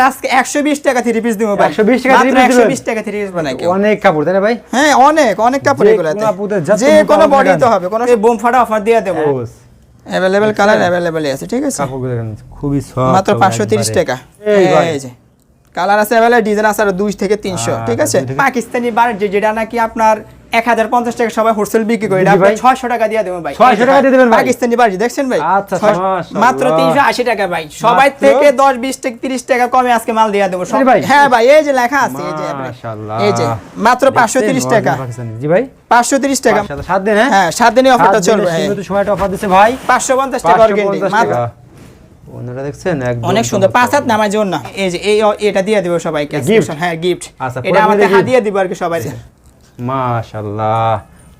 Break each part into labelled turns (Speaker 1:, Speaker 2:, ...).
Speaker 1: আর আজকে একশো বিশ টাকা থ্রি পিস দিব ভাই।
Speaker 2: 120 টাকা three piece
Speaker 1: একশো টাকা থ্রি পিস বানাই
Speaker 2: অনেক কাপড় তাই না ভাই?
Speaker 1: হ্যাঁ অনেক অনেক কাপড় এগুলাতে
Speaker 2: কোনো আপুদের যত
Speaker 1: যে কোনো বডি তো হবে কোনো বোম ফাটা অফার দিয়ে দেবো।
Speaker 2: ও,
Speaker 1: অ্যাভেলেবেল কালার অ্যাভেলেবেল আছে ঠিক আছে?
Speaker 2: কাপড়গুলো খুবই
Speaker 1: মাত্র। টাকা।
Speaker 2: এই
Speaker 1: যে কালার আছে ডিজাইন আছে আর দুই থেকে তিনশো
Speaker 2: আচ্ছা,
Speaker 1: ঠিক আছে? পাকিস্তানি বার যেটা নাকি আপনার এক হাজার পঞ্চাশ টাকা সবাই হোলসেল বিক্রি করে। এটা
Speaker 2: ভাই।
Speaker 1: ছয়শো টাকা দিয়ে ভাই।
Speaker 2: 600 টাকা দিয়ে দেবেন ভাই?
Speaker 1: পাকিস্তানি বাড়ি দেখছেন ভাই?
Speaker 2: আচ্ছা,
Speaker 1: মাত্র তিনশো আশি টাকা ভাই। সবাই থেকে দশ বিশ থেকে তিরিশ টাকা কমে আজকে মাল দিয়ে দেবো। হ্যাঁ ভাই এই যে লেখা আছে এই যে
Speaker 2: মাশাআল্লাহ।
Speaker 1: এই যে মাত্র পাঁচশো তিরিশ? টাকা।
Speaker 2: জি ভাই।
Speaker 1: পাঁচশো তিরিশ টাকা।
Speaker 2: সাত- দিন হ্যাঁ?
Speaker 1: হ্যাঁ সাত দিনের অফারটা চলবে।
Speaker 2: সময়টা অফার দিচ্ছে ভাই।
Speaker 1: পাঁচশো পঞ্চাশ টাকা অর্গেন্ডি
Speaker 2: 550
Speaker 1: মাত্র।
Speaker 2: ওনারা দেখছেন একদম
Speaker 1: অনেক সুন্দর। পাঁচ হাত নামার জন্য। এই যে এই এটা দিয়ে দেবো সবাইকে। হ্যাঁ গিফট
Speaker 2: আচ্ছা,
Speaker 1: এটা আমাদের? হাদিয়া দিব আর কি সবাই
Speaker 2: মাশাআল্লাহ।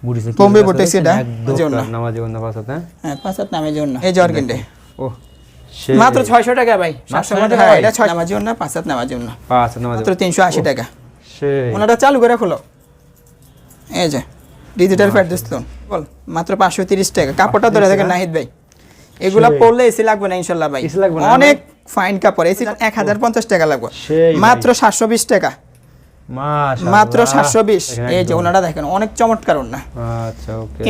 Speaker 2: বুড়ি সে কি
Speaker 1: বোম্বে
Speaker 2: বলে
Speaker 1: বোটেক্স
Speaker 2: দেখছেন?
Speaker 1: এটা, জন্য।
Speaker 2: নামাজে অন্য পাশে হ্যাঁ?
Speaker 1: হ্যাঁ পাঁচ হাত নামের জন্য এই যে অর্গেন্ডে
Speaker 2: ও
Speaker 1: মাত্র ছয়শো টাকা ভাই। সাতশো
Speaker 2: 600 টাকা
Speaker 1: হ্যাঁ এটা ছয় নামার জন্য পাঁচ হাত নামার জন্য
Speaker 2: পাঁচ নামাজে
Speaker 1: মাত্র তিনশো আশি টাকা।
Speaker 2: সেই।
Speaker 1: ওনাটা চালু করে খোলো এই যে ডিজিটাল ফ্যাট ডিসকাউন্ট বল মাত্র পাঁচশো তিরিশ টাকা। কাপড়টা ধরে দেখেন নাহিদ ভাই। এগুলা। পরলে এসি লাগবে না ইনশাল্লাহ ভাই। অনেক ফাইন কাপড় এসি এক হাজার পঞ্চাশ টাকা লাগবে। মাত্র সাতশো বিশ টাকা।
Speaker 2: মাশাআল্লাহ
Speaker 1: মাত্র সাতশো বিশ।
Speaker 2: দেখেন
Speaker 1: এই যে। ওনারা দেখেন অনেক চমৎকার ওনা
Speaker 2: আচ্ছা ওকে।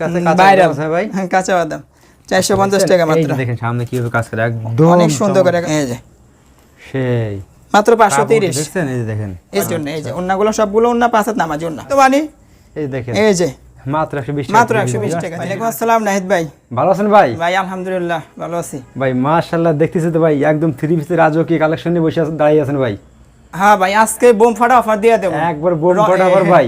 Speaker 2: কাছে কাঁচা আছে ভাই?
Speaker 1: হ্যাঁ কাঁচা বাদাম। চারশো পঞ্চাশ টাকা
Speaker 2: এই
Speaker 1: মাত্র।
Speaker 2: দেখেন সামনে কীভাবে কাজ করে একদম
Speaker 1: অনেক সুন্দর করে এই যে।
Speaker 2: সেই।
Speaker 1: মাত্র পাঁচশো তিরিশ।
Speaker 2: দেখছেন? এই যে দেখেন।
Speaker 1: এই জন্য এই যে অন্যগুলো সবগুলো অন্য পাঁচ হাত নামার জন্য তো মানে
Speaker 2: এই দেখেন।
Speaker 1: এই যে
Speaker 2: মাত্র
Speaker 1: মাত্র একশো বিশ টাকা। ওয়ালাইকুম আসসালাম নাহিদ ভাই।
Speaker 2: ভালো আছেন ভাই?
Speaker 1: ভাই আলহামদুলিল্লাহ ভালো আছি।
Speaker 2: ভাই মাশাআল্লাহ দেখতেছি তো ভাই একদম থ্রি পিসের রাজকীয় কালেকশন নিয়ে বসে আছেন দাঁড়িয়ে আছেন ভাই।
Speaker 1: হ্যাঁ ভাই আজকে বোম ফাটা অফার দিয়ে দেবো।
Speaker 2: একবার বোম ফাটা
Speaker 1: হ্যাঁ,
Speaker 2: ভাই।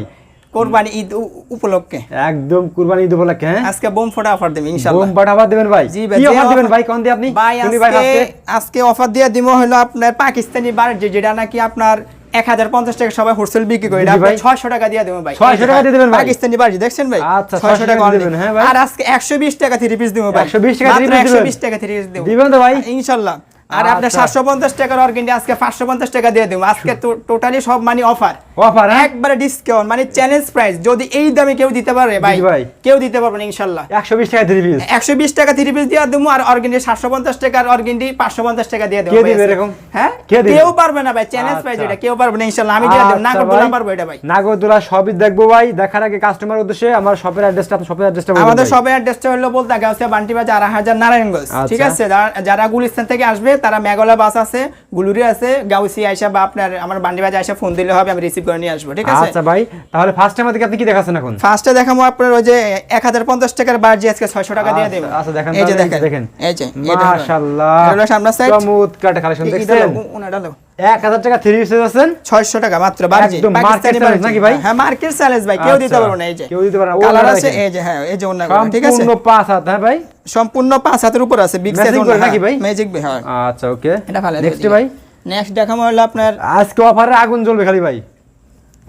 Speaker 1: কোরবানি ঈদ উপলক্ষে।
Speaker 2: একদম কুরবানি ঈদ উপলক্ষে হ্যাঁ?
Speaker 1: আজকে বোম ফাটা অফার দেবে
Speaker 2: বোম
Speaker 1: ইনশাআল্লাহ
Speaker 2: পাঠাবার দেবেন ভাই।
Speaker 1: জি ভাই
Speaker 2: অফার দিবেন ভাই কোন দিয়ে আপনি?
Speaker 1: ভাই আজকে
Speaker 2: আজকে।
Speaker 1: অফার দিয়ে দিব হলো আপনার পাকিস্তানি বার যে যেটা নাকি আপনার এক হাজার পঞ্চাশ টাকা সবাই হোলসেল বিক্রি করে। ছয়শো টাকা দিয়ে দেবো ভাই।
Speaker 2: 600 টাকা দিয়ে দেবেন
Speaker 1: পাকিস্তানি বাড়ি দেখছেন ভাই?
Speaker 2: আচ্ছা,
Speaker 1: 600
Speaker 2: 600 টাকা। দিবেন, হ্যাঁ ভাই।
Speaker 1: আর আজকে একশো বিশ টাকা থ্রি পিস দিব ভাই।
Speaker 2: 120 টাকা
Speaker 1: একশো বিশ টাকা থ্রি পিস দেবো।
Speaker 2: দিবেন তো ভাই?
Speaker 1: ইনশাল্লাহ আর আপনার
Speaker 2: আচ্ছা।
Speaker 1: সাতশো পঞ্চাশ টাকার অর্গেন্ডি আজকে পাঁচশো পঞ্চাশ টাকা দিয়ে দেবো আজকে টোটালি সব মানে অফার
Speaker 2: অফার
Speaker 1: একবারে ডিসকাউন্ট মানে চ্যালেঞ্জ প্রাইস যদি এই দামে কেউ দিতে পারে ভাই
Speaker 2: ভাই।
Speaker 1: কেউ দিতে পারবে না ইনশাল্লাহ
Speaker 2: একশো বিশ টাকা থ্রি পিস
Speaker 1: একশো বিশ টাকা থ্রি পিস দিয়ে দেবো আর অর্গেন্ডি সাতশো পঞ্চাশ টাকার অর্গেন্ডি পাঁচশো পঞ্চাশ টাকা দিয়ে দেবো
Speaker 2: কে
Speaker 1: ভাই
Speaker 2: দিবে
Speaker 1: আজকে।
Speaker 2: এরকম?
Speaker 1: হ্যাঁ কেউ পারবে না ভাই চ্যালেঞ্জ প্রাইস। এটা কেউ পারবে না ইনশাল্লাহ আমি দিয়ে দেবো না বলা
Speaker 2: ভাই।
Speaker 1: পারব এটা ভাই
Speaker 2: নাগরদোলা সবই দেখব ভাই দেখার আগে কাস্টমার উদ্দেশ্যে আমার শপের অ্যাড্রেসটা আপনার শপের অ্যাড্রেসটা
Speaker 1: আমাদের সবাই অ্যাড্রেসটা হলো বলতে গাউসিয়া বান্টি বাজার আড়াই হাজার নারায়ণগঞ্জ ঠিক
Speaker 2: আচ্ছা।
Speaker 1: আছে যারা- গুলিস্তান থেকে আসবে তারা মেঘলা বাস আছে গুলুরি আছে গাউসি আইসা বা আপনার আমার বান্টি বাজার আইসা ফোন দিলে হবে আমি রিসিভ করে নিয়ে আসব ঠিক আছে?
Speaker 2: আচ্ছা ভাই তাহলে ফার্স্ট টাইম আপনি কি দেখাচ্ছেন এখন?
Speaker 1: ফার্স্টে দেখাবো আপনার ওই যে এক হাজার পঞ্চাশ টাকার আজকে ছয়শো টাকা দিয়ে দেবো।
Speaker 2: আচ্ছা, আচ্ছা, দেখেন
Speaker 1: এই যে দেখেন। এই যে
Speaker 2: মাশাআল্লাহ
Speaker 1: এটা হলো সামনের সাইড
Speaker 2: চমৎকার কালেকশন দেখছেন?
Speaker 1: ওনাটা লো
Speaker 2: এক হাজার টাকা থ্রি পিস আছেন?
Speaker 1: ছয়শো টাকা মাত্র বার্জি পাকিস্তানি
Speaker 2: নাকি ভাই?
Speaker 1: হ্যাঁ মার্কেট চ্যালেঞ্জ ভাই কেউ দিতে
Speaker 2: আচ্ছা,
Speaker 1: পারবে না এই যে।
Speaker 2: কেউ দিতে পারবে না।
Speaker 1: কালার আছে এই যে হ্যাঁ এই যে ঠিক আছে?
Speaker 2: সম্পূর্ণ পাঁচ হাত হ্যাঁ ভাই?
Speaker 1: সম্পূর্ণ পাঁচ হাতের উপর আছে বিগ সাইজ
Speaker 2: নাকি ভাই?
Speaker 1: ম্যাজিক ভাই হয়।
Speaker 2: আচ্ছা ওকে
Speaker 1: এটা ভালো
Speaker 2: নেক্সট ভাই?
Speaker 1: নেক্সট দেখাবো হলো আপনার
Speaker 2: আজকে অফারে আগুন জ্বলবে খালি ভাই।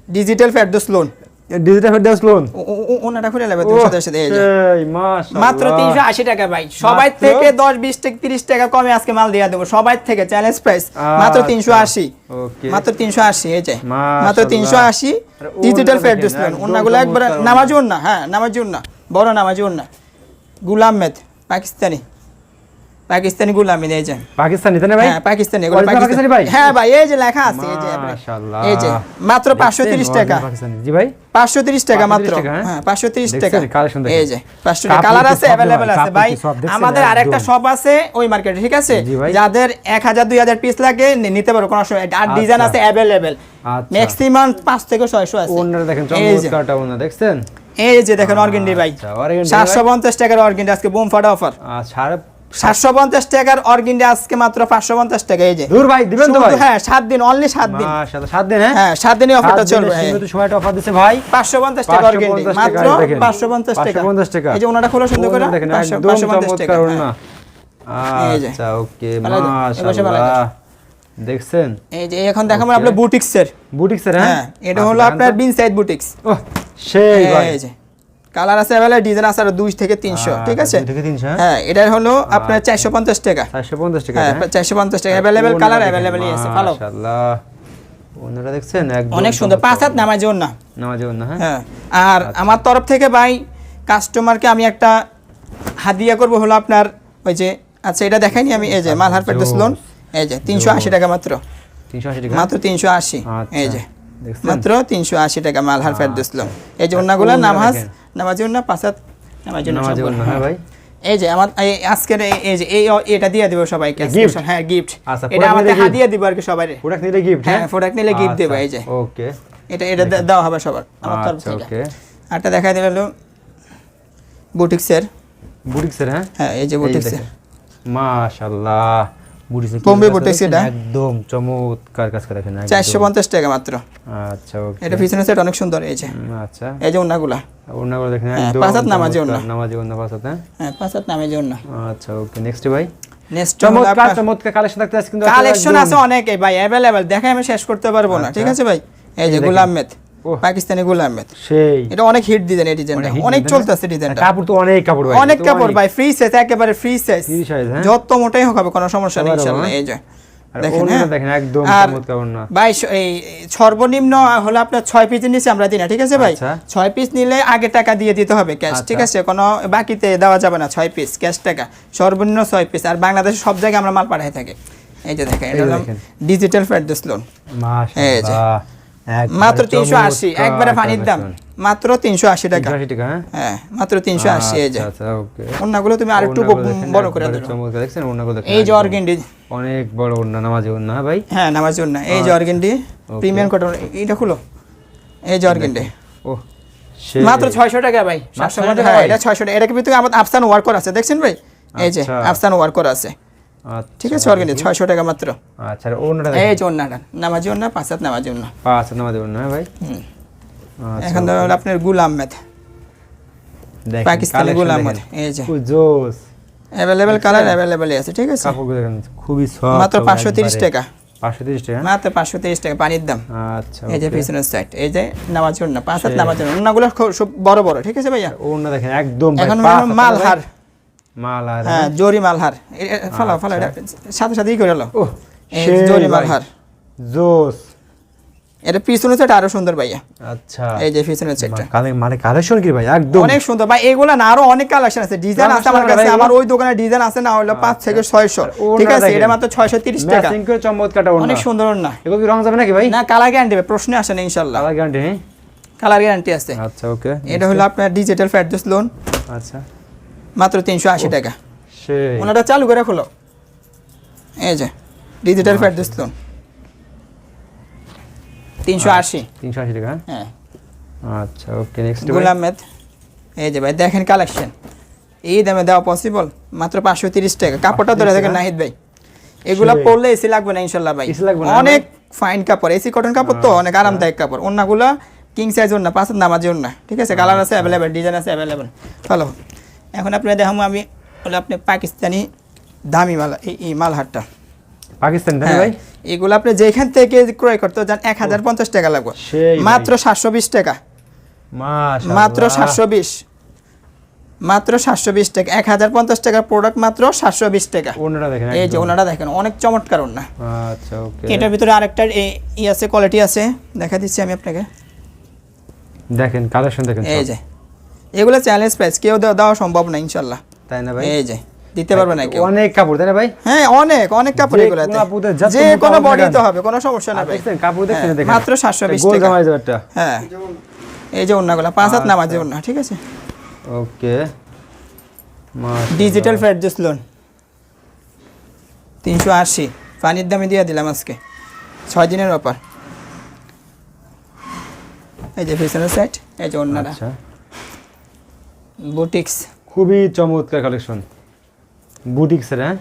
Speaker 1: ডিজিটাল ফেরদৌস লোন
Speaker 2: ডিজিটাল ফেডারেস লোন
Speaker 1: ওনাটা খুলে নেবে তুমি সাথে সাথে মাত্র তিনশো আশি টাকা ভাই। সবাই থেকে দশ বিশ থেকে তিরিশ টাকা কমে আজকে মাল দিয়ে দেবো। সবাই থেকে চ্যালেঞ্জ প্রাইস মাত্র
Speaker 2: আচ্ছা,
Speaker 1: তিনশো আশি।
Speaker 2: ওকে।
Speaker 1: মাত্র তিনশো আশি এই যে। মাত্র
Speaker 2: মাশাআল্লাহ।
Speaker 1: তিনশো আশি
Speaker 2: আরে
Speaker 1: ডিজিটাল
Speaker 2: ওনাটা
Speaker 1: ফেরদৌস লোন ওনাগুলো একবার নামাজুন না হ্যাঁ নামাজুন না বড় নামাজুন না গুলাম মেদ পাকিস্তানি। পাকিস্তানি গুলাম এই যে।
Speaker 2: পাকিস্তানি তাই না ভাই?
Speaker 1: হ্যাঁ পাকিস্তানি এগুলো পাকিস্তানি।
Speaker 2: ভাই?
Speaker 1: হ্যাঁ ভাই এই যে লেখা আছে এই যে
Speaker 2: মাশাআল্লাহ।
Speaker 1: এই যে মাত্র পাঁচশো তিরিশ
Speaker 2: দেখছেন?
Speaker 1: টাকা।
Speaker 2: পাকিস্তানি। জি ভাই?
Speaker 1: পাঁচশো তিরিশ টাকা মাত্র।
Speaker 2: হ্যাঁ?
Speaker 1: হ্যাঁ পাঁচশো তিরিশ
Speaker 2: দেখছেন?
Speaker 1: টাকা। এই যে পাঁচশো
Speaker 2: কাপড়
Speaker 1: কালার আছে
Speaker 2: ভাই,
Speaker 1: আছে ভাই? আমাদের আরেকটা শপ আছে ওই মার্কেটে ঠিক আছে? যাদের এক হাজার দুই হাজার পিস লাগে নিতে পারো কোনো সময়। আর ডিজাইন
Speaker 2: আচ্ছা।
Speaker 1: আছে
Speaker 2: আচ্ছা।
Speaker 1: ম্যাক্সিমাম পাঁচ থেকে ছয়শো আছে।
Speaker 2: ওনারা দেখেন চমৎকারটা ওনা দেখছেন?
Speaker 1: এই যে দেখেন অর্গেন্ডি ভাই।
Speaker 2: আচ্ছা, organdy
Speaker 1: সাতশো পঞ্চাশ টাকার অর্গেন্ডি আজকে বোম ফাটা অফার
Speaker 2: সাড়ে
Speaker 1: সাতশো পঞ্চাশ টাকার অর্গেন্ডি আজকে মাত্র পাঁচশো পঞ্চাশ টাকা এই যে।
Speaker 2: দূর ভাই দিবেন তো ভাই।
Speaker 1: হ্যাঁ সাত দিন অনলি সাত দিন।
Speaker 2: সাত দিন হ্যাঁ?
Speaker 1: হ্যাঁ সাত দিনই অফারটা চলবে।
Speaker 2: সময়টা অফার দিচ্ছে ভাই।
Speaker 1: পাঁচশো পঞ্চাশ টাকা অর্গেন্ডি
Speaker 2: 550
Speaker 1: মাত্র। পাঁচশো পঞ্চাশ টাকা।
Speaker 2: 550 টাকা।
Speaker 1: এই যে ওনাটা খোলা সুন্দর করে। পাঁচশো পঞ্চাশ টাকা হ্যাঁ।
Speaker 2: আচ্ছা ওকে মাশাআল্লাহ। দেখছেন?
Speaker 1: এই যে এখন দেখাবো. আপনার বুটিক্সের।
Speaker 2: বুটিক্সের
Speaker 1: হ্যাঁ?
Speaker 2: হ্যাঁ
Speaker 1: এটা
Speaker 2: আচ্ছা,
Speaker 1: হলো আপনার
Speaker 2: তো।
Speaker 1: বিন সাইড বুটিক্স।
Speaker 2: ওহ সেই ভাই।
Speaker 1: এই যে। কালার আছে অ্যাভেলেবল ডিজাইন আছে আর দুই থেকে তিনশো
Speaker 2: আচ্ছা,
Speaker 1: ঠিক আছে?
Speaker 2: থেকে 300, হ্যাঁ?
Speaker 1: হ্যাঁ এটা হলো আপনার চারশো পঞ্চাশ টাকা।
Speaker 2: 450 টাকা
Speaker 1: হ্যাঁ চারশো পঞ্চাশ টাকা অ্যাভেলেবেল কালার অ্যাভেলেবেলই আছে ভালো
Speaker 2: মাশাআল্লাহ। ওনারা দেখছেন একদম
Speaker 1: অনেক সুন্দর। পাঁচ হাত নামাজ না
Speaker 2: নামাজে ওনা হ্যাঁ?
Speaker 1: হ্যাঁ আর আমার তরফ থেকে ভাই কাস্টমারকে আমি একটা হাদিয়া করব হলো আপনার ওই যে আচ্ছা এটা দেখাইনি আমি এই যে মালহার পেট্রোস লোন। এই যে তিনশো আশি টাকা মাত্র।
Speaker 2: তিনশো আশি টাকা?
Speaker 1: মাত্র তিনশো আশি।
Speaker 2: আচ্ছা।
Speaker 1: এই যে? মাত্র তিনশো আশি টাকা মালহার ফেরত দিছিলাম এই যে অন্যগুলো নামাজ নামাজি অন্য পাঁচাত নামাজি
Speaker 2: হ্যাঁ ভাই।
Speaker 1: এই যে আমার আজকের এই- যে এই এটা দিয়ে দেবো সবাইকে হ্যাঁ গিফট
Speaker 2: আচ্ছা,
Speaker 1: এটা আমাদের? হাদিয়া দিব আর কি সবাই
Speaker 2: প্রোডাক্ট নিলে গিফট
Speaker 1: হ্যাঁ, product নিলে gift দেবো, এই যে।
Speaker 2: ওকে
Speaker 1: এটা এটা দেওয়া হবে সবার আমার তরফ
Speaker 2: আচ্ছা
Speaker 1: থেকে। আরটা দেখা দিল হলো বুটিক্সের।
Speaker 2: বুটিক্সের হ্যাঁ?
Speaker 1: হ্যাঁ এই যে বুটিক্সের।
Speaker 2: মাশাআল্লাহ
Speaker 1: বোম্বে বুটিক্স এটা।
Speaker 2: একদম চমৎকার কাজ করে দেখেন একদম।
Speaker 1: চারশো পঞ্চাশ টাকা মাত্র।
Speaker 2: আচ্ছা ওকে।
Speaker 1: এটা পিছনে সেট অনেক সুন্দর এই যে।
Speaker 2: আচ্ছা।
Speaker 1: এই যে অন্যগুলা
Speaker 2: ওড়নাগুলো দেখেন
Speaker 1: হ্যাঁ,
Speaker 2: একদম
Speaker 1: পাঁচ হাত নামাজি।
Speaker 2: চমৎকার, নামাজি ওড়না পাঁচ হাত, হ্যাঁ?
Speaker 1: হ্যাঁ পাঁচ হাত নামে
Speaker 2: আচ্ছা ওকে নেক্সট ভাই?
Speaker 1: নেক্সট
Speaker 2: চমৎকার চমৎকার কালেকশন থাকতে আছে কিন্তু
Speaker 1: কালেকশন আছে অনেক ভাই অ্যাভেলেবেল দেখে আমি শেষ করতে পারব না ঠিক আছে ভাই? এই যে। গোলাম
Speaker 2: ওহ।
Speaker 1: পাকিস্তানি গোলাম মেদ
Speaker 2: সেই।
Speaker 1: এটা অনেক হিট ডিজাইন এই ডিজাইনটা অনেক চলতেছে? ডিজাইনটা
Speaker 2: কাপড় তো অনেক কাপড় ভাই
Speaker 1: অনেক কাপড় ভাই ফ্রি সাইজ একেবারে ফ্রি সাইজ
Speaker 2: হ্যাঁ?
Speaker 1: যত মোটাই হোক হবে কোনো সমস্যা নেই ইনশাআল্লাহ এই যে দেখেন হ্যাঁ।
Speaker 2: দেখেন একদম ওড়না
Speaker 1: ভাই এই সর্বনিম্ন হলো আপনার ছয় পিসের নিচে আমরা দিই না ঠিক আছে ভাই?
Speaker 2: আচ্ছা।
Speaker 1: ছয় পিস নিলে আগে টাকা দিয়ে দিতে হবে ক্যাশ ঠিক
Speaker 2: আচ্ছা।
Speaker 1: আছে? কোনো বাকিতে দেওয়া যাবে না ছয় পিস ক্যাশ টাকা। সর্বনিম্ন ছয় পিস আর বাংলাদেশের সব জায়গায় আমরা মাল পাঠাই থাকি। এই যে দেখেন এটা। ডিজিটাল ফ্যাড্রেস লোন এই যে। মাত্র তিনশো আশি একবারে পানির দাম। মাত্র তিনশো আশি টাকা।
Speaker 2: হ্যাঁ?
Speaker 1: হ্যাঁ মাত্র তিনশো আশি এই যে।
Speaker 2: আচ্ছা আচ্ছা
Speaker 1: অন্যগুলো তুমি আরেকটু বড় করে এই যে অর্গেন্ডি।
Speaker 2: অনেক বড় ওড়না নামাজি ওড়না হ্যাঁ ভাই?
Speaker 1: হ্যাঁ নামার জন্য এই যে অর্গেন্ডি প্রিমিয়াম কটন খুলো। এই যে অর্গেন্ডি।
Speaker 2: ও
Speaker 1: মাত্র ছয়শো টাকা ভাই সাতশো
Speaker 2: টাকা
Speaker 1: এটা ছয়শো টাকা। এটাকে ভিতরে আমার আফসান ওয়ার্কার আছে দেখছেন ভাই? এই যে
Speaker 2: আচ্ছা।
Speaker 1: আফসান ওয়ার্কার আছে।
Speaker 2: আচ্ছা
Speaker 1: ঠিক আছে অর্গেন্ডি ছয়শো টাকা মাত্র।
Speaker 2: আচ্ছা আর
Speaker 1: এই যে অন্যটা নামাজি অন্য পাঁচ হাত নামাজি অন্য
Speaker 2: পাঁচ হাত নামাজি ওড়না হ্যাঁ ভাই? আচ্ছা।
Speaker 1: এখন ধরো আপনার গুলাম মেদ
Speaker 2: দেখেন,
Speaker 1: পাকিস্তানি
Speaker 2: collection
Speaker 1: গোলাম
Speaker 2: দেখেন।
Speaker 1: মেদ এই যে।
Speaker 2: জোস।
Speaker 1: অ্যাভেলেবেল কালার অ্যাভেলেবেলই আছে ঠিক আছে?
Speaker 2: কাপড়গুলো দেখেন খুবই সফট
Speaker 1: মাত্র পাঁচশো তিরিশ টাকা।
Speaker 2: পাঁচশো তিরিশ টাকা?
Speaker 1: মাত্র পাঁচশো তিরিশ টাকা পানির দাম।
Speaker 2: আচ্ছা
Speaker 1: এই যে। পিছনের সাইড এই যে নামাজ না পাঁচ হাত। নামাজ অন্যগুলো খুব বড় বড় ঠিক আছে ভাইয়া?
Speaker 2: ওড়না দেখেন একদম
Speaker 1: এখন মালহার।
Speaker 2: মালহার
Speaker 1: হ্যাঁ জরি মালহার ফালাও এটা সাথে সাথেই করে লো
Speaker 2: ওহ,
Speaker 1: এই
Speaker 2: সেই
Speaker 1: জরি মালহার
Speaker 2: জোস।
Speaker 1: এটা পিছনের সাইড আরও সুন্দর ভাইয়া।
Speaker 2: আচ্ছা।
Speaker 1: এই যে পিছনের সাইডটা
Speaker 2: মানে কালেকশন কি ভাই? একদম।
Speaker 1: অনেক সুন্দর। ভাই এগুলা না আরও অনেক কালেকশন আছে। ডিজাইন আছে আমার কাছে। আমার ওই দোকানে ডিজাইন আছে না হলো পাঁচ থেকে ছয়শো।
Speaker 2: ওড়না
Speaker 1: ঠিক আছে এটা মাত্র ছয়শো তিরিশ টাকা।
Speaker 2: ম্যাচিং করে চমৎকারটা
Speaker 1: অনেক সুন্দর না
Speaker 2: এগুলো কি রং যাবে নাকি ভাই?
Speaker 1: না কালার গ্যারান্টি প্রশ্ন আসে না ইনশাল্লাহ
Speaker 2: কালার গ্যারান্টি হ্যাঁ
Speaker 1: কালার গ্যারান্টি আছে।
Speaker 2: আচ্ছা ওকে
Speaker 1: এটা হলো আপনার ডিজিটাল ফ্যাড্রেস লোন
Speaker 2: আচ্ছা।
Speaker 1: মাত্র তিনশো আশি টাকা। ওনাটা চালু করে খোলো এই যে ডিজিটাল ফ্যাড্রেস লোন তিনশো আশি।
Speaker 2: তিনশো আশি টাকা
Speaker 1: হ্যাঁ?
Speaker 2: আচ্ছা ওকে নেক্সট
Speaker 1: গুল আহমেদ এই যে ভাই দেখেন কালেকশন এই দামে দেওয়া পসিবল মাত্র পাঁচশো তিরিশ টাকা। কাপড়টা ধরে
Speaker 2: 530
Speaker 1: দেখেন নাহিদ ভাই। এগুলা। পরলে এসি লাগবে না ইনশাল্লাহ ভাই।
Speaker 2: AC লাগবে না,
Speaker 1: অনেক ফাইন কাপড় এসি কটন কাপড় তো অনেক আরামদায়ক কাপড়। অন্যগুলা কিং সাইজ ওন্না পাঁচ নামাজি ঠিক আছে? কালার আছে অ্যাভেলেবেল ডিজাইন আছে অ্যাভেলেবেল ভালো এখন আপনি দেখাবো আমি হলো আপনি পাকিস্তানি দামি মাল এই মালহারটা।
Speaker 2: পাকিস্তান
Speaker 1: হ্যাঁ,
Speaker 2: ভাই?
Speaker 1: এগুলো আপনি যেখান থেকে ক্রয় করতে যান এক হাজার পঞ্চাশ টাকা লাগবে। মাত্র সাতশো বিশ টাকা। মাত্র সাতশো বিশ। মাত্র সাতশো বিশ টাকা। এক হাজার পঞ্চাশ টাকার প্রোডাক্ট মাত্র সাতশো বিশ টাকা। এই যে ওনারা দেখেন অনেক চমৎকার ওনা
Speaker 2: আচ্ছা ওকে।
Speaker 1: এটার ভিতরে আরেকটা ই আছে কোয়ালিটি আছে। দেখা দিচ্ছি আমি আপনাকে।
Speaker 2: দেখেন কালেকশন দেখেন
Speaker 1: এই যে। এগুলো চ্যালেঞ্জ প্রাইস কেউ দেওয়া সম্ভব না ইনশাল্লাহ
Speaker 2: তাই না ভাই?
Speaker 1: এই যে দিতে পারবে না কেউ।
Speaker 2: অনেক কাপড় তাই না ভাই?
Speaker 1: হ্যাঁ অনেক অনেক কাপড়
Speaker 2: যে
Speaker 1: এগুলাতে। যে কোনো বডি তো হবে কোনো সমস্যা না ভাই।
Speaker 2: কাপড় দেখছেন
Speaker 1: হ্যাঁ,
Speaker 2: দেখেন।
Speaker 1: মাত্র 720 টাকা।
Speaker 2: যাবে একটা
Speaker 1: হ্যাঁ এই যে ওনাগুলা পাঁচ হাত
Speaker 2: আচ্ছা।
Speaker 1: নামাজে ওনা ঠিক আছে?
Speaker 2: ওকে।
Speaker 1: ডিজিটাল ফ্যাড্রেস লোন তিনশো আশি। পানির দামে দিয়ে দিলাম আজকে। ছয় দিনের ব্যাপার এই যে পিছনের সাইড এই যে অন্যরা
Speaker 2: আচ্ছা।
Speaker 1: বুটিক্স।
Speaker 2: খুবই চমৎকার কালেকশন বুটিক্সের হ্যাঁ?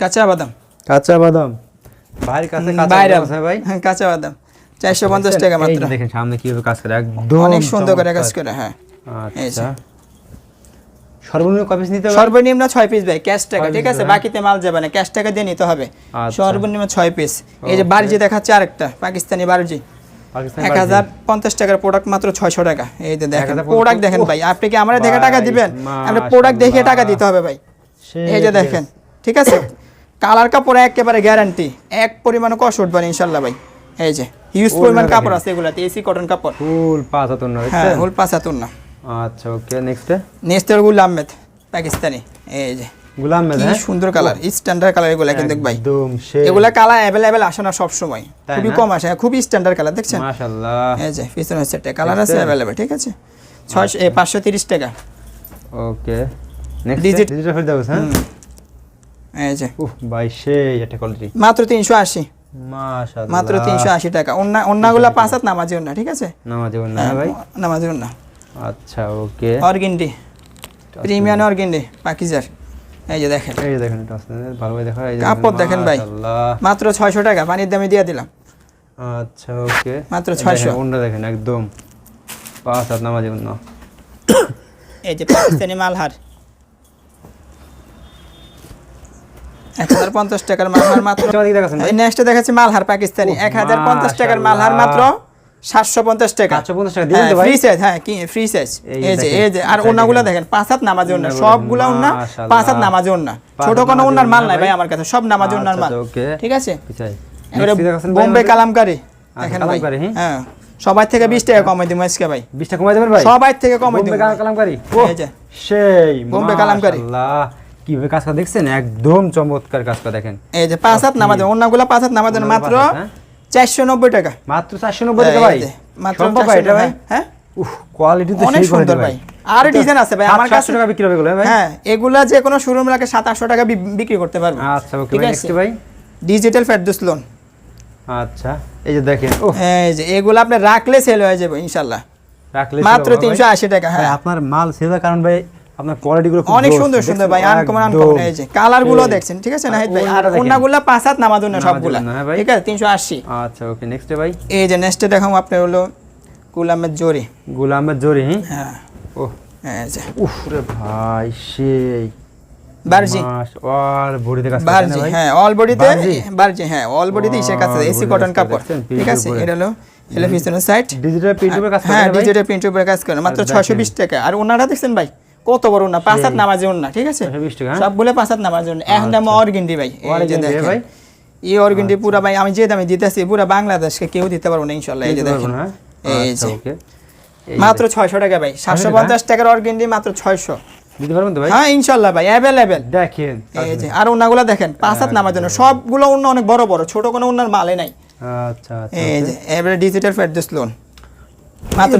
Speaker 1: কাঁচা বাদাম।
Speaker 2: কাঁচা বাদাম। ভাইয়ের কাছে কাঁচা বাদাম আছে ভাই?
Speaker 1: হ্যাঁ কাঁচা বাদাম। চারশো পঞ্চাশ টাকা মাত্র।
Speaker 2: দেখেন সামনে কীভাবে কাজ করে একদম
Speaker 1: অনেক সুন্দর করে কাজ করে হ্যাঁ।
Speaker 2: আচ্ছা। সর্বনিম্ন কপিস নিতে হবে?
Speaker 1: সর্বনিম্ন ছয় পিস ভাই ক্যাশ টাকা ঠিক আছে?
Speaker 2: হ্যাঁ।
Speaker 1: বাকিতে মাল যাবে না ক্যাশ টাকা দিয়ে নিতে হবে।
Speaker 2: আচ্ছা।
Speaker 1: সর্বনিম্ন ছয় পিস এই যে. বারজি দেখাচ্ছে আরেকটা পাকিস্তানি বারজি। এক হাজার পঞ্চাশ টাকার প্রোডাক্ট মাত্র ছয়শো টাকা। এই যে দেখেন প্রোডাক্ট দেখেন ভাই আপনি কি আমরা দেখে টাকা দিবেন? আপনি প্রোডাক্ট দেখে টাকা দিতে হবে ভাই। এই যে দেখেন ঠিক আছে? কালার কাপড় একেবারে গ্যারান্টি এক পরিমাণে কষ উঠবেন ইনশাল্লাহ ভাই। এই যে হিউজ পরিমাণ কাপড় আছে এগুলাতে এসি কটন কাপড়।
Speaker 2: ফুল পাঁচ
Speaker 1: হ্যাঁ হোল পাঁচ হাতুন না।
Speaker 2: আচ্ছা ওকে নেক্সট
Speaker 1: গুল আহমেদ পাকিস্তানি। এই যে
Speaker 2: গুলাম মেদ হ্যাঁ?
Speaker 1: সুন্দর কালার স্ট্যান্ডার্ড কালার এগুলা কিন্তু ভাই।
Speaker 2: একদম
Speaker 1: এগুলা কালার অ্যাভেলেবেল আসে না সবসময়
Speaker 2: তাই
Speaker 1: খুবই কম আসে হ্যাঁ, খুবই স্ট্যান্ডার্ড কালার দেখছেন?
Speaker 2: মাশাআল্লাহ।
Speaker 1: এই যে পিছনে কালার আছে? অ্যাভেলেবেল ঠিক আছে? ছয়শো এ পাঁচশো তিরিশ টাকা।
Speaker 2: ওকে নেক্সট ডিজিটাল ফেরদাউস হ্যাঁ।
Speaker 1: এই যে।
Speaker 2: উফ ভাই সেই একটা কোয়ালিটি
Speaker 1: মাত্র তিনশো আশি।
Speaker 2: মাশাআল্লাহ।
Speaker 1: মাত্র তিনশো আশি টাকা। অন্য অন্যগুলা পাঁচ হাত নামাজি ঠিক আছে?
Speaker 2: নামাজে বল না ভাই?
Speaker 1: নামাজি
Speaker 2: আচ্ছা ওকে।
Speaker 1: অর্গিন্ডি। প্রিমিয়াম অর্গিন্ডি পাকিজার। এই যে দেখেন।
Speaker 2: এই যে দেখেন এটা আসলে ভালোভাবে দেখা এই যে
Speaker 1: কাপড় দেখেন ভাই। মাত্র ছয়শো টাকা পানির দামে দিয়ে দিলাম।
Speaker 2: আচ্ছা ওকে।
Speaker 1: মাত্র 600
Speaker 2: ওনটা দেখেন একদম পাঁচ হাত
Speaker 1: এই যে পাকিস্তানি মালহার। এক হাজার পঞ্চাশ টাকার মালহার মাত্র। নেক্সটে দেখাচ্ছি মালহার পাকিস্তানি। এক হাজার পঞ্চাশ টাকার মালহার মাত্র। সাতশো পঞ্চাশ টাকা।
Speaker 2: 750 টাকা দিবেন ভাই?
Speaker 1: ফ্রি সাইজ হ্যাঁ কি ফ্রি সাইজ
Speaker 2: এই
Speaker 1: এই যে এই যে আর ওনাগুলো
Speaker 2: দেখেন।
Speaker 1: দেখেন পাঁচ হাত নামাজ ওনা সবগুলা ওনা পাঁচ হাত নামাজ ওনা ছোট কোনো ওনার মাল নাই ভাই
Speaker 2: ভাই।
Speaker 1: আমার কাছে সব নামাজ ওনার
Speaker 2: আচ্ছা,
Speaker 1: মাল ঠিক আছে? এবারে
Speaker 2: Next কি দেখাচ্ছেন ভাই
Speaker 1: বোম্বে কালামকারি। দেখেন ভাই।
Speaker 2: হ্যাঁ।
Speaker 1: হ্যাঁ সবাই থেকে বিশ টাকা কমাই দিব আজকে ভাই।
Speaker 2: 20 টাকা কমাই দেবেন ভাই?
Speaker 1: সবাই থেকে কমাই দিব।
Speaker 2: বোম্বে কালাম- ও সেই
Speaker 1: বোম্বে কালামকারী।
Speaker 2: কীভাবে কাজ করা দেখছেন? একদম চমৎকার কাজ করা দেখেন।
Speaker 1: এই যে পাঁচ হাত নামাজ অন্যগুলো পাঁচ হাত নামাজ মাত্র
Speaker 2: পাঁচ হাত, হ্যাঁ?
Speaker 1: চারশো নব্বই টাকা।
Speaker 2: মাত্র 490 টাকা ভাই?
Speaker 1: মাত্র 490
Speaker 2: এটা ভাই?
Speaker 1: হ্যাঁ?
Speaker 2: উফ কোয়ালিটি তো
Speaker 1: অনেক সুন্দর ভাই। আরও ডিজাইন আছে ভাই আমার কাছে
Speaker 2: টাকা বিক্রি হবে এগুলো, ভাই?
Speaker 1: হ্যাঁ এগুলা যে কোনো শোরুম সাত আটশো টাকা বিক্রি করতে পারবে।
Speaker 2: আচ্ছা ওকে নেক্সট ভাই
Speaker 1: ডিজিটাল ফেরদুস লোন
Speaker 2: আচ্ছা এই যে দেখেন ও
Speaker 1: এই যে এগুলো আপনি রাখলে সেল হয়ে যাবে ইনশাল্লাহ
Speaker 2: রাখলে
Speaker 1: মাত্র
Speaker 2: ছিল ভাই।
Speaker 1: তিনশো আশি টাকা হ্যাঁ।
Speaker 2: আপনার মাল সেভার কারণ ভাই আপনার কোয়ালিটি গুলো খুব
Speaker 1: অনেক সুন্দর সুন্দর ভাই? আনকমন আনকমন এই যে
Speaker 2: কালারগুলো
Speaker 1: দেখছেন ঠিক আছে ভাই? আর পাঁচ হাত নামাজ
Speaker 2: জন্য, হ্যাঁ
Speaker 1: ঠিক আছে তিনশো আশি।
Speaker 2: আচ্ছা ওকে নেক্সট ভাই।
Speaker 1: এই যে নেক্সটে দেখাম আপনার হলো গুলামের জরি।
Speaker 2: গোলামের জরি
Speaker 1: হ্যাঁ।
Speaker 2: ও
Speaker 1: এই যে।
Speaker 2: উফ রে ভাই সেই।
Speaker 1: বার্জি।
Speaker 2: আর বডিতে কাজ
Speaker 1: হ্যাঁ অল বডিতে
Speaker 2: বার্জি?
Speaker 1: হ্যাঁ অল বডিতে ইসের কাছে এসি কটন কাপড়। ঠিক আছে এটা হলো এলো পিছনের সাইড
Speaker 2: ডিজিটাল প্রিন্টের কাজ
Speaker 1: হ্যাঁ
Speaker 2: করে ভাই?
Speaker 1: ডিজিটাল প্রিন্টের উপরে কাজ করে মাত্র
Speaker 2: আর
Speaker 1: ছয়শো
Speaker 2: দেখেন।
Speaker 1: বিশ টাকা। আর ওনারা দেখছেন ভাই? কত বড় না পাঁচ হাত নামাজে ওনা ঠিক আছে?
Speaker 2: 620 টাকা, হ্যাঁ?
Speaker 1: সবগুলো পাঁচ হাত নামাজে ওনা এখন দাম অর্গিন্ডি ভাই
Speaker 2: ভাই?
Speaker 1: এই অর্গিন্ডি পুরা ভাই আমি যে দামে দিতেছি পুরা বাংলাদেশকে কেউ দিতে পারব না ইনশাল্লাহ এই যে দেখেন।
Speaker 2: হ্যাঁ?
Speaker 1: এই
Speaker 2: আচ্ছা,
Speaker 1: যে। মাত্র ছয়শো টাকা ভাই সাতশো পঞ্চাশ টাকার অর্গিন্ডি মাত্র ছয়শো।
Speaker 2: দিতে পারবেন তো ভাই?
Speaker 1: হ্যাঁ ভাই
Speaker 2: দেখেন
Speaker 1: এই যে আর ওনাগুলো দেখেন পাঁচ হাত নামার জন্য সবগুলো অন্য অনেক বড় বড় ছোট কোনো ওনার মালে নাই।
Speaker 2: আচ্ছা আচ্ছা
Speaker 1: এই যে এবারে ডিজিটাল লোন মাত্র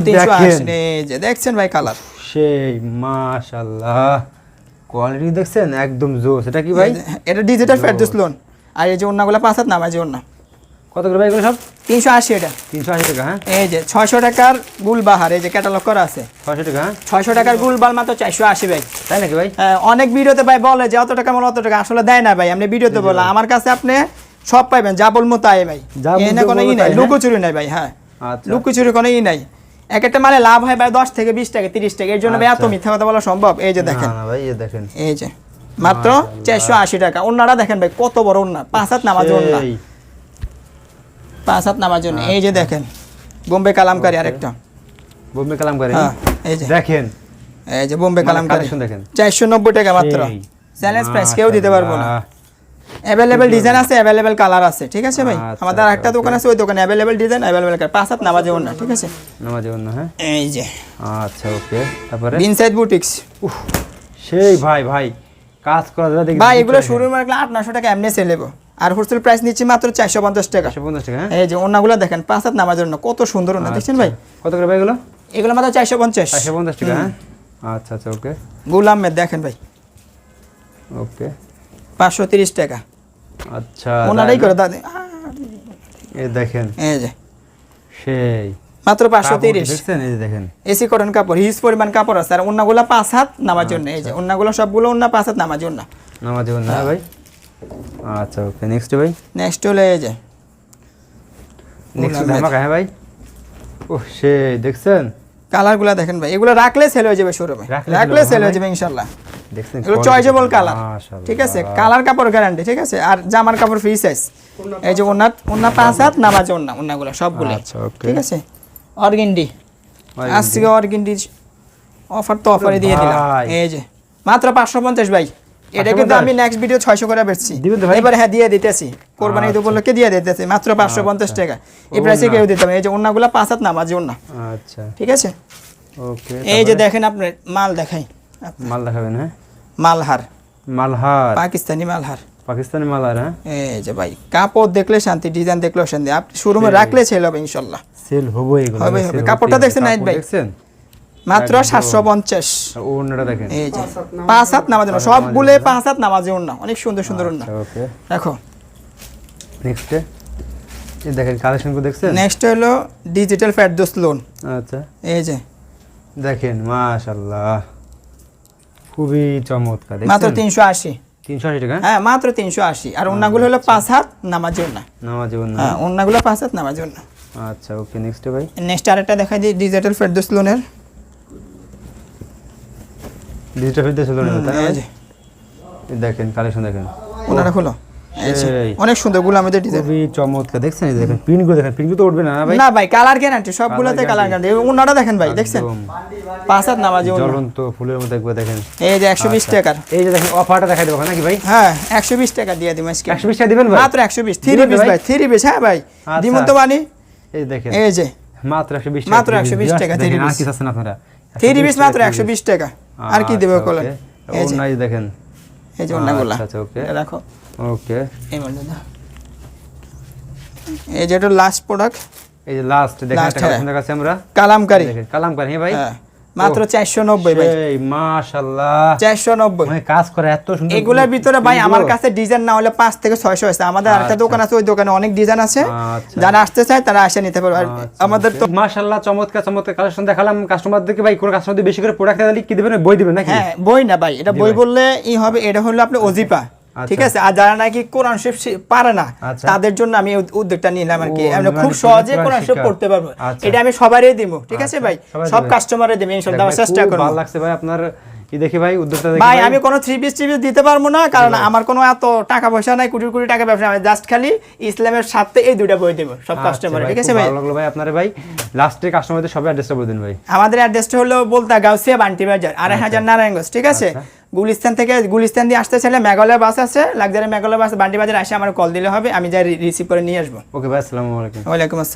Speaker 2: এই
Speaker 1: যে দেখছেন ভাই কালার
Speaker 2: সেই মাশাআল্লাহ। কোয়ালিটি দেখছেন? একদম জোস। এটা কি ভাই?
Speaker 1: এটা ডিজিটাল ফেরদৌস লোন। আর এই যে ওনাগুলো পাঁচ হাত নামার জন্য
Speaker 2: কত করে ভাই এগুলো সব?
Speaker 1: তিনশো আশি এটা।
Speaker 2: তিনশো আশি টাকা হ্যাঁ?
Speaker 1: এই যে ছয়শো টাকার গুলবাহার এই যে ক্যাটালগ করা আছে।
Speaker 2: ছয়শো টাকা হ্যাঁ?
Speaker 1: ছয়শো টাকার গুলবাল মাত্র চারশো আশি ভাই।
Speaker 2: তাই নাকি ভাই?
Speaker 1: হ্যাঁ, অনেক ভিডিওতে ভাই বলে যে অত টাকা মানে অত টাকা? আসলে দেয় না ভাই আপনি ভিডিওতে বলে আমার কাছে আপনি সব পাইবেন। যা বলব তাই ভাই।
Speaker 2: যা
Speaker 1: এই কোনো ই নাই।
Speaker 2: হ্যাঁ?
Speaker 1: লুকোচুরি নাই ভাই হ্যাঁ।
Speaker 2: আচ্ছা।
Speaker 1: লুকোচুরি কোনো ই নাই। এক একটা মানে লাভ হয় ভাই দশ থেকে বিশ টাকা তিরিশ টাকা। এর জন্য ভাই এত
Speaker 2: আচ্ছা।
Speaker 1: মিথ্যা কথা বলা সম্ভব? এই যে দেখেন।
Speaker 2: ভাই এই দেখেন।
Speaker 1: এই যে মাত্র চারশো আশি টাকা। অন্যরা দেখেন ভাই কত বড় অন্য পাঁচ হাত নামাজ
Speaker 2: সেই।
Speaker 1: পাঁচ হাত নামাজ অন্য এই যে দেখেন বোম্বে কালামকারী আরেকটা।
Speaker 2: বোম্বে কালাম করে
Speaker 1: হ্যাঁ এই যে।
Speaker 2: দেখেন।
Speaker 1: এই যে বোম্বে
Speaker 2: মানে
Speaker 1: কালামকারি।
Speaker 2: দেখেন।
Speaker 1: চারশো নব্বই টাকা মাত্র। চ্যালেঞ্জ প্রাইস কেউ দিতে পারব না। অ্যাভেলেবেল ডিজাইন আছে অ্যাভেলেবেল কালার আছে ঠিক আছে ভাই?
Speaker 2: আচ্ছা,
Speaker 1: আমাদের আরেকটা দোকান আছে ওই দোকানে অ্যাভেলেবেল ডিজাইন অ্যাভেলেবেল কালার পাঁচ হাত নামাজে অন্য ঠিক আছে?
Speaker 2: নামাজে অন্য হ্যাঁ?
Speaker 1: এই যে।
Speaker 2: আচ্ছা ওকে। তারপরে?
Speaker 1: বিনসাইড বুটিক্স
Speaker 2: উফ, সেই ভাই ভাই কাজ করা যাবে দেখি
Speaker 1: ভাই এগুলো শুরু রাখলে আট নশো টাকা এমনি সেল হব আর হোলসেল প্রাইস নিচ্ছি মাত্র চারশো পঞ্চাশ টাকা।
Speaker 2: একশো পঞ্চাশ টাকা হ্যাঁ?
Speaker 1: এই যে অন্যগুলো দেখেন পাঁচ হাত নামাজের জন্য কত সুন্দর অন্য দেখছেন ভাই?
Speaker 2: আচ্ছা। কত করে ভাই এগুলো?
Speaker 1: এগুলো মাত্র চারশো পঞ্চাশ।
Speaker 2: একশো পঞ্চাশ টাকা হ্যাঁ? আচ্ছা আচ্ছা ওকে।
Speaker 1: গুলাম দেখেন ভাই।
Speaker 2: ওকে।
Speaker 1: পাঁচশো তিরিশ টাকা।
Speaker 2: আচ্ছা
Speaker 1: ওনারাই করে দাদা।
Speaker 2: এই দেখেন।
Speaker 1: এই যে।
Speaker 2: সেই।
Speaker 1: মাত্র পাঁচশো তিরিশ।
Speaker 2: দেখেন।
Speaker 1: এসি কটন কাপড় হিউজ পরিমাণ কাপড় আছে। আর অন্যগুলো পাঁচ হাত নামার জন্য। এই যে
Speaker 2: আচ্ছা।
Speaker 1: অন্যগুলো সবগুলো অন্য পাঁচ হাত নামার জন্য।
Speaker 2: নামাজে অন্য হ্যাঁ। ভাই? আচ্ছা ওকে। নেক্সট ভাই?
Speaker 1: নেক্সট হলো এই যে।
Speaker 2: নেক্সট। ধামাকা হ্যাঁ ভাই? ও সেই দেখছেন?
Speaker 1: কালারগুলো দেখেন ভাই। এগুলো রাখলে সেল হয়ে যাবে শোরুমে
Speaker 2: রাখলে
Speaker 1: রাখলে সেল হয়ে যাবে ইনশাল্লাহ।
Speaker 2: দেখছেন
Speaker 1: এগুলো
Speaker 2: quality
Speaker 1: কালার ঠিক আছে কালার কাপড় গ্যারান্টি ঠিক আছে? আর জামার কাপড় ফ্রি সাইজ এই যে ওনার ওনার পাঁচ হাত নামাজ ওনা ওনাগুলো সবগুলো।
Speaker 2: আচ্ছা,
Speaker 1: ঠিক আছে? অর্গিন্ডি।
Speaker 2: Organdy।
Speaker 1: অর্গিন্ডি অফার তো অফারে দিয়ে দিলাম। এই যে মাত্র পাঁচশো পঞ্চাশ ভাই। এটা কিন্তু আমি নেক্সট ভিডিও ছয়শো করে বেচছি? এবার হ্যাঁ দিয়ে দিতেছি। কোরবানি ঈদ উপলক্ষে দিয়ে দিতেছি মাত্র পাঁচশো পঞ্চাশ টাকা। এই প্রাইসে। কেউ দিতাম এই যে ওনাগুলো পাঁচ হাত নামাজ
Speaker 2: আচ্ছা।
Speaker 1: ঠিক আছে? এই যে দেখেন আপনার মাল দেখাই।
Speaker 2: মাল দেখাবেন হ্যাঁ?
Speaker 1: মালহার।
Speaker 2: মালহার।
Speaker 1: পাকিস্তানি মালহার।
Speaker 2: পাকিস্তানি মালহার হ্যাঁ?
Speaker 1: এই যে ভাই কাপড় দেখলে শান্তি ডিজাইন দেখলে শান্তি আপনি শোরুমে রাখলে ছেলে হবে ইনশাল্লাহ।
Speaker 2: সেল হব এগুলো
Speaker 1: হবে, হবে। কাপড়টা দেখছেন নাহিদ ভাই?
Speaker 2: দেখছেন?
Speaker 1: মাত্র
Speaker 2: একদম।
Speaker 1: সাতশো পঞ্চাশ।
Speaker 2: দেখেন।
Speaker 1: এই যে পাঁচ হাত নামাজ না সবগুলো পাঁচ হাত নামাজে না অনেক সুন্দর সুন্দর না
Speaker 2: ওকে।
Speaker 1: দেখো।
Speaker 2: নেক্সটে এই দেখেন কালেকশনগুলো দেখছেন?
Speaker 1: নেক্সট হলো ডিজিটাল ফ্যাটদোস লোন
Speaker 2: আচ্ছা।
Speaker 1: এই যে।
Speaker 2: দেখেন মাশাআল্লাহ। খুবই চমৎকার
Speaker 1: মাত্র তিনশো আশি।
Speaker 2: তিনশো আশি টাকা?
Speaker 1: হ্যাঁ মাত্র তিনশো আশি। আর হলো পাঁচ হাত নামাজ না
Speaker 2: নামাজ না
Speaker 1: হ্যাঁ পাঁচ হাত নামাজে না
Speaker 2: আচ্ছা ওকে নেক্সট ভাই?
Speaker 1: নেক্সট আরেকটা দেখাই দিই ডিজিটাল ফেরদোস লোনের
Speaker 2: ডিজিটাল লোনের দেখেন কালেকশন দেখেন।
Speaker 1: ওনারা
Speaker 2: সেই।
Speaker 1: অনেক সুন্দর গুলামেদের ডিজাইন
Speaker 2: খুবই চমৎকার। দেখছেন এই দেখেন পিনগুলো দেখেন পিনগুলো তো উঠবে না ভাই?
Speaker 1: না ভাই কালার গ্যারান্টি সবগুলোতে কালার গ্যারান্টি ওনারা দেখেন ভাই দেখছেন?
Speaker 2: একদম।
Speaker 1: পাঁচ হাত নামাজে ওনা।
Speaker 2: জ্বলন্ত ফুলের মতো একবার দেখেন।
Speaker 1: এই যে একশো বিশ
Speaker 2: আচ্ছা। এই যে দেখেন অফারটা দেখাই দেবো নাকি ভাই?
Speaker 1: হ্যাঁ একশো বিশ টাকা দিয়ে দিম আজকে।
Speaker 2: একশো বিশ টাকা দিবেন ভাই?
Speaker 1: মাত্র একশো বিশ থ্রি পিস
Speaker 2: ভাই?
Speaker 1: থ্রি পিস হ্যাঁ ভাই।
Speaker 2: আচ্ছা।
Speaker 1: দিমন তো বানি
Speaker 2: এই দেখেন।
Speaker 1: এই যে।
Speaker 2: মাত্র একশো বিশ
Speaker 1: মাত্র 120 টাকা,
Speaker 2: দেখেন
Speaker 1: three
Speaker 2: আর চাচ্ছেন আপনারা?
Speaker 1: থ্রি পিস মাত্র একশো বিশ টাকা। আর কি দেবে কলেন এই যে।
Speaker 2: দেখেন।
Speaker 1: এই যে
Speaker 2: আচ্ছা, আচ্ছা, okay। ওকে
Speaker 1: এই। এই লাস্ট প্রোডাক্ট
Speaker 2: এই যে লাস্ট দেখেন একটা
Speaker 1: হ্যাঁ।
Speaker 2: কালেকশন দেখাচ্ছি আমরা?
Speaker 1: কালামকারি।
Speaker 2: দেখেন কালাম হ্যাঁ ভাই?
Speaker 1: হ্যাঁ। মাত্র চারশো নব্বই ভাই।
Speaker 2: সেই মাশাআল্লাহ।
Speaker 1: চারশো নব্বই।
Speaker 2: মানে কাজ করে এত সুন্দর
Speaker 1: এগুলোর ভিতরে ভাই আমার কাছে ডিজাইন না হলে পাঁচ থেকে ছয়শো আছে। আমাদের আরেকটা
Speaker 2: আচ্ছা।
Speaker 1: দোকান আছে ওই দোকানে অনেক ডিজাইন আছে।
Speaker 2: আচ্ছা।
Speaker 1: যারা আসতে চায় তারা আসে নিতে পারবে। আর
Speaker 2: আচ্ছা,
Speaker 1: আমাদের তো
Speaker 2: মাশাআল্লাহ চমৎকার চমৎকার কালেকশন দেখালাম। কাস্টমারদেরকে ভাই কোন কাস্টমার বেশি করে প্রোডাক্ট দিলে কি দিবেন? বই দিবেন নাকি?
Speaker 1: হ্যাঁ বই না ভাই। এটা বই বললে ই হবে এটা হলো আপনি
Speaker 2: আচ্ছা।
Speaker 1: ঠিক আছে? আর যারা নাকি কোরআন শরীফ পারে না
Speaker 2: আচ্ছা।
Speaker 1: তাদের জন্য আমি উদ্যোগটা নিলাম আর কি। আমরা
Speaker 2: মানে
Speaker 1: খুব সহজে
Speaker 2: কোরআন
Speaker 1: শরীফ পড়তে পারব।
Speaker 2: আচ্ছা।
Speaker 1: এটা আমি সবারই দিব ঠিক আছে
Speaker 2: আচ্ছা,
Speaker 1: ভাই? সব। কাস্টমারে দিব ইনশাআল্লাহ। চেষ্টা করব।
Speaker 2: ভালো লাগছে ভাই আপনার কি দেখি ভাই দেখি
Speaker 1: ভাই আমি কোনো থ্রি পিস টিপিস দিতে পারব না কারণ আমার কোনো এত টাকা পয়সা নাই কোটি কোটি টাকা ব্যবসা আমি জাস্ট খালি ইসলামের সাথে এই দুইটা বই দেবো সব
Speaker 2: আচ্ছা
Speaker 1: কাস্টমার
Speaker 2: ভাই,
Speaker 1: ঠিক আছে ভাই?
Speaker 2: ভালো লাগল ভাই আপনার ভাই। লাস্টে কাস্টমারদের সবাই অ্যাড্রেসটা বলে দিন ভাই।
Speaker 1: আমাদের অ্যাড্রেসটা হলো বলতা গাউসিয়া বান্টি বাজার আড়াই হাজার নারায়ণগঞ্জ ঠিক আছে?
Speaker 2: আচ্ছা।
Speaker 1: গুলিস্তান থেকে গুলিস্তান দিয়ে আসতে চাইলে মেঘালয় বাস আছে লাক্সারি মেঘালয় বাস বান্টি বাজার আসে আমার কল দিলে হবে আমি যাই রিসিভ করে নিয়ে আসব।
Speaker 2: ওকে ভাই আসসালামু আলাইকুম।
Speaker 1: ওয়ালাইকুম আসসালাম।